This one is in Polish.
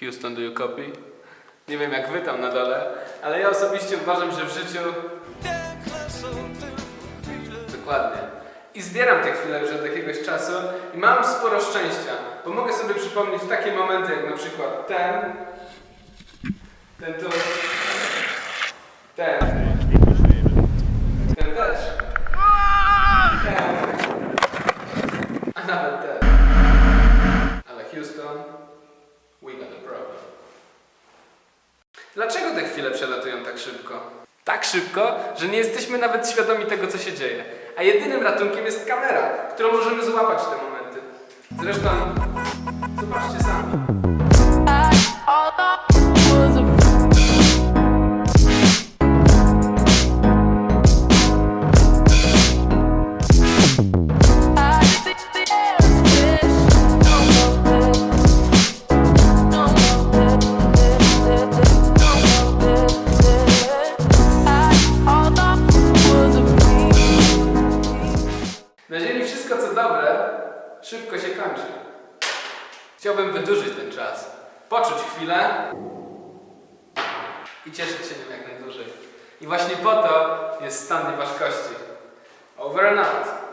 Houston, do you copy? Nie wiem jak wy tam na dole, ale ja osobiście uważam, że w życiu... Dokładnie. I zbieram te chwile już od jakiegoś czasu i mam sporo szczęścia, bo mogę sobie przypomnieć takie momenty jak na przykład ten, ten tu, ten, ten też, ten, a nawet ten. Ale Houston, we got a problem. Dlaczego te chwile przelatują tak szybko? Tak szybko, że nie jesteśmy nawet świadomi tego, co się dzieje. A jedynym ratunkiem jest kamera, którą możemy złapać te momenty. Zresztą, zobaczcie sami. Wszystko, co dobre, szybko się kończy. Chciałbym wydłużyć ten czas, poczuć chwilę i cieszyć się nim jak najdłużej. I właśnie po to jest stan ważkości. Over and out.